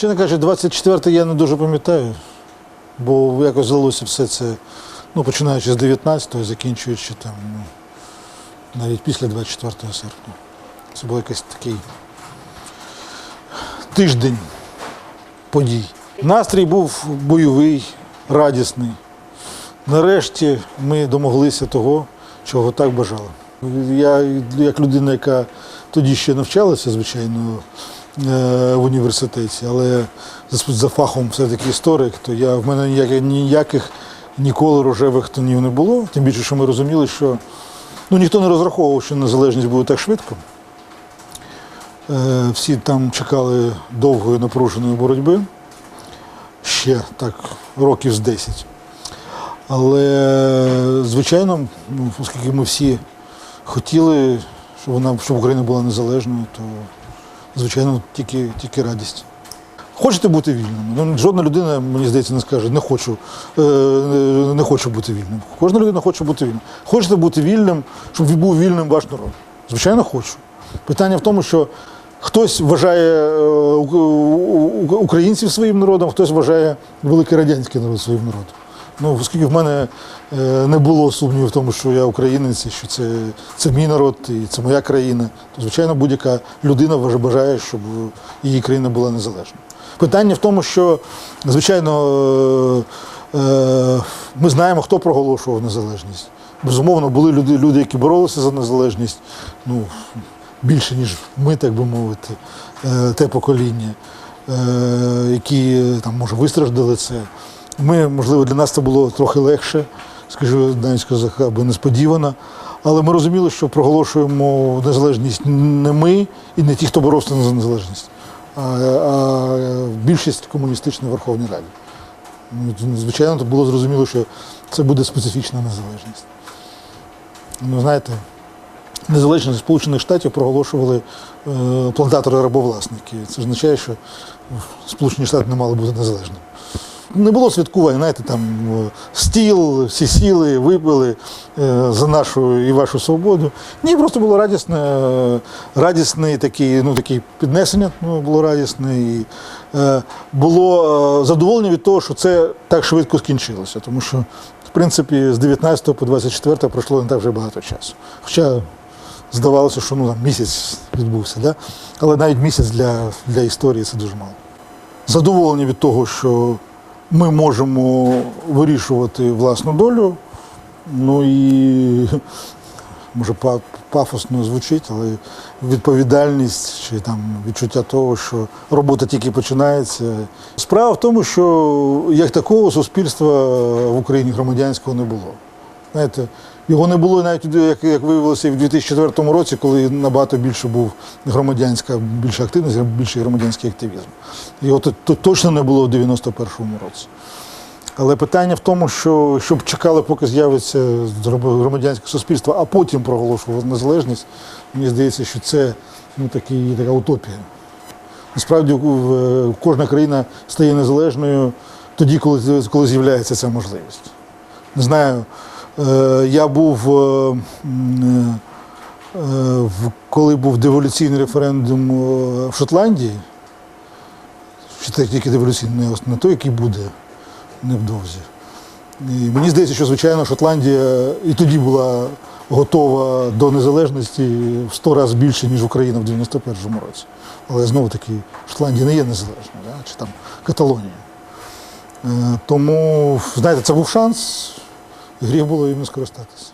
Чесно кажучи, 24 я не дуже пам'ятаю, бо якось здалося все це, ну, починаючи з 19-го, закінчуючи там, ну, навіть після 24 серпня. Це був якийсь такий тиждень подій. Настрій був бойовий, радісний. Нарешті ми домоглися того, чого так бажали. Я, як людина, яка тоді ще навчалася, звичайно, в університеті, але за, за фахом все-таки історик, то я, в мене ніяких, ніяких ніколи рожевих тонів не було. Тим більше, що ми розуміли, що ну, ніхто не розраховував, що незалежність буде так швидко. Е, Всі там чекали довгої напруженої боротьби, ще так років з 10. Але, звичайно, ну, оскільки ми всі хотіли, щоб вона щоб Україна була незалежною, то звичайно тільки, тільки радість. Хочете бути вільним? Ну, жодна людина, мені здається, не скаже, не хочу, е, не хочу бути вільним. Кожна людина хоче бути вільним. Хочете бути вільним, щоб був вільним ваш народ? Звичайно, хочу. Питання в тому, що хтось вважає е, українців своїм народом, хтось вважає великий радянський народ своїм народом. Ну, оскільки в мене е, не було сумніву в тому, що я українець, і що це, це мій народ і це моя країна, то звичайно будь-яка людина бажає, щоб її країна була незалежна. Питання в тому, що звичайно е, е, ми знаємо, хто проголошував незалежність. Безумовно, були люди, люди, які боролися за незалежність, ну, більше, ніж ми, так би мовити, те покоління, які там, може, вистраждали це. Ми, можливо, для нас це було трохи легше, скажу, навіть сказав, несподівано. Але ми розуміли, що проголошуємо незалежність не ми і не ті, хто боровся за незалежність, а, а більшість комуністичної Верховній Раді. Ну, Звичайно, то було зрозуміло, що це буде специфічна незалежність. Ну, знаєте, незалежність Сполучених Штатів проголошували е, плантатори-рабовласники. Це означає, що Сполучені Штати не мали бути незалежними. Не було святкувань, знаєте, там стіл, всі сіли, випили е, за нашу і вашу свободу. Ні, просто було радісне, радісне такі, ну, такі піднесення, ну, було радісне. І, е, було е, задоволення від того, що це так швидко скінчилося. Тому що, в принципі, з 19 по 24 пройшло не так вже багато часу. Хоча здавалося, що ну, там, місяць відбувся, да? але навіть місяць для, для історії це дуже мало задоволені від того, що ми можемо вирішувати власну долю. Ну і може па- пафосно звучить, але відповідальність чи там відчуття того, що робота тільки починається. Справа в тому, що як такого суспільства в Україні громадянського не було. Знаєте, його не було навіть як, як виявилося і в 2004 році, коли набагато більше був громадянська, більша активність, більший громадянський активізм. Його то, то точно не було в 91-му році. Але питання в тому, що щоб чекали, поки з'явиться громадянське суспільство, а потім проголошував незалежність, мені здається, що це ну, такий, така утопія. Насправді кожна країна стає незалежною тоді, коли, коли з'являється ця можливість. Не знаю, я був, е, е, коли був деволюційний референдум е, в Шотландії, що це тільки деволюційний, не той, який буде невдовзі. І мені здається, що звичайно Шотландія і тоді була готова до незалежності в 100 разів більше, ніж Україна в 91-му році. Але знову таки Шотландія не є незалежною, да? чи там Каталонія. Е, Тому, знаєте, це був шанс, гріх було їм скористатися.